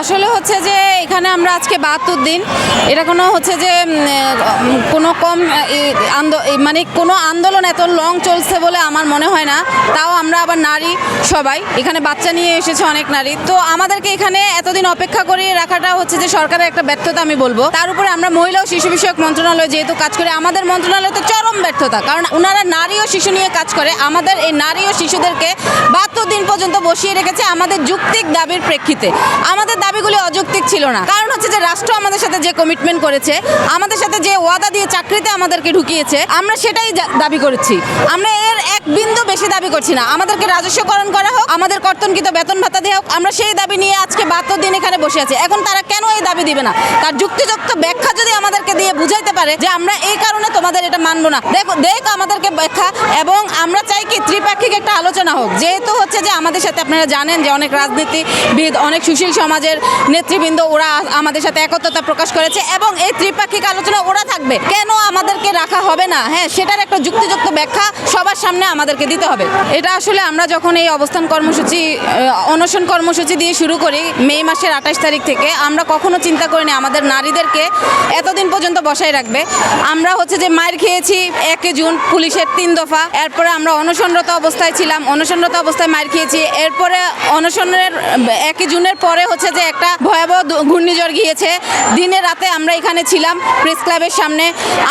আসলে হচ্ছে যে এখানে আমরা আজকে বাহাত্তর দিন। এটা কোনো হচ্ছে যে কোনো কম মানে কোনো আন্দোলন এত লং চলছে বলে আমার মনে হয় না। তাও আমরা আবার নারী সবাই। এখানে বাচ্চা নিয়ে এসেছে অনেক নারী। তো আমাদেরকে এখানে এতদিন অপেক্ষা করে রাখাটা হচ্ছে যে সরকারের একটা ব্যর্থতা আমি বলব। তার উপরে আমরা মহিলা ও শিশু বিষয়ক মন্ত্রণালয় যেহেতু কাজ করে, আমাদের মন্ত্রণালয় তো চরম ব্যর্থতা। কারণ ওনারা নারী ও শিশু নিয়ে কাজ করে। আমাদের এই নারী ও শিশুদেরকে বাহাত্তর দিন পর্যন্ত বসিয়ে রেখেছে আমাদের যুক্তিক দাবির প্রেক্ষিতে। আমাদের দাবিগুলি অযৌক্তিক ছিল না। কারণ হচ্ছে যে রাষ্ট্র আমাদের সাথে যে কমিটমেন্ট করেছে, আমাদের সাথে যে ওয়াদা দিয়ে চাকরিতে আমাদেরকে ঢুকিয়েছে, আমরা সেটাই দাবি করেছি। আমরা এর এক বিন্দু বেশি দাবি করছি না। আমাদেরকে রাজস্বকরণ করা হোক, আমাদের কর্তনকৃত বেতন ভাতা দেওয়া হোক, আমরা সেই দাবি নিয়ে আজকে বাহাত্তর দিন এখানে বসে আছি। এখন তারা কেন এই দাবি দিবে না? তার যুক্তিযুক্ত ব্যাখ্যা যদি আমাদেরকে দিয়ে বুঝাইতে পারে যে আমরা এই কারণে তোমাদের এটা মানবো না। দেখো, দেখ আমাদেরকে ব্যাখ্যা এবং আমরা চাই কি ত্রিপাক্ষিক একটা আলোচনা হোক। যেহেতু হচ্ছে যে আমাদের সাথে আপনারা জানেন যে অনেক রাজনীতিবিদ, অনেক সুশীল সমাজের নেতৃবৃন্দ, ওরা আমাদের সাথে একত্রতা প্রকাশ করেছে এবং এই ত্রিপাক্ষিক আলোচনা ওরা থাকবে। কেন আমাদেরকে হবে না। হ্যাঁ সেটার একটা যুক্তিযুক্ত ব্যাখ্যা সবার সামনে আমাদেরকে দিতে হবে। এটা আসলে আমরা যখন এই অবস্থান কর্মসূচি অনশন কর্মসূচি দিয়ে শুরু করি, মে মাসের আঠাশ তারিখ থেকে, আমরা কখনো চিন্তা করিনি আমাদের নারীদেরকে এতদিন পর্যন্ত বসায় রাখবে। আমরা হচ্ছে যে মায়ের খেয়েছি একে জুন, পুলিশের তিন দফা। এরপরে আমরা অনশনরত অবস্থায় ছিলাম, অনশনরত অবস্থায় মায়ের খেয়েছি। এরপরে অনশনের একই জুনের পরে হচ্ছে যে একটা ভয়াবহ ঘূর্ণিঝড় গিয়েছে। দিনে রাতে আমরা এখানে ছিলাম, প্রেস ক্লাবের সামনে।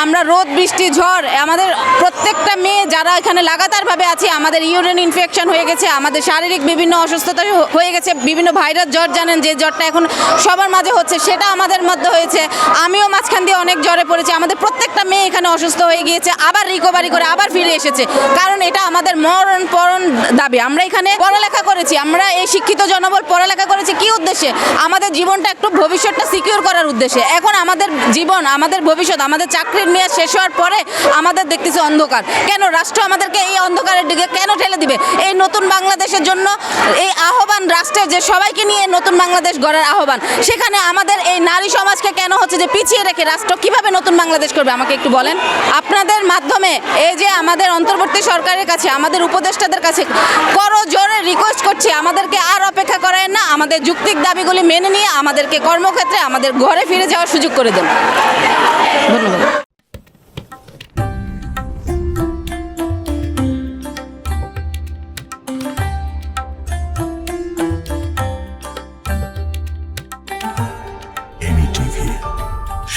আমরা রোদ, বৃষ্টি ঝড়। আমাদের প্রত্যেকটা মেয়ে যারা এখানে লাগাতারভাবে আছে, আমাদের ইউরিন ইনফেকশন হয়ে গেছে, আমাদের শারীরিক বিভিন্ন অসুস্থতা হয়ে গেছে, বিভিন্ন ভাইরাস জ্বর জানেন, যে জ্বরটা এখন সবার মাঝে হচ্ছে, সেটা আমাদের মধ্যে হয়েছে। আমিও মাঝখান দিয়ে অনেক জ্বরে পড়েছি, আমাদের প্রত্যেকটা মেয়ে এখানে অসুস্থ হয়ে গিয়েছে, আবার রিকভারি করে, আবার ফিরে এসেছে। কারণ এটা আমাদের মরণ পরণ দাবি। আমরা এখানে পড়ালেখা করেছি, আমরা এই শিক্ষিত জনবল পড়ালেখা করেছি, কি উদ্দেশ্যে? আমাদের জীবনটা একটু ভবিষ্যৎটা সিকিউর করার উদ্দেশ্যে। এখন আমাদের জীবন, আমাদের ভবিষ্যৎ, আমাদের চাকরির মেয়াদ শেষ হওয়ার পরে আমাদের দেখতেছি অন্ধকার। কেন? রাষ্ট্র আমাদেরকে এই অন্ধকারের দিকে কেন ঠেলে দিবে? এই নতুন বাংলাদেশের জন্য এই আহ্বান রাষ্ট্রের যে সবাইকে নিয়ে নতুন বাংলাদেশ গড়ার আহ্বান, সেখানে আমাদের এই নারী সমাজকে কেন হচ্ছে যে পিছিয়ে রেখে রাষ্ট্র কীভাবে নতুন বাংলাদেশ করবে? আমাকে একটু বলেন। আপনাদের মাধ্যমে এই যে আমাদের অন্তর্বর্তী সরকারের কাছে, আমাদের উপদেষ্টাদের কাছে করো জোরে রিকোয়েস্ট করছি, আমাদেরকে আর অপেক্ষা করেন না। আমাদের যুক্তিক দাবিগুলি মেনে নিয়ে আমাদেরকে কর্মক্ষেত্রে আমাদের ঘরে ফিরে যাওয়ার সুযোগ করে দেন। ধন্যবাদ।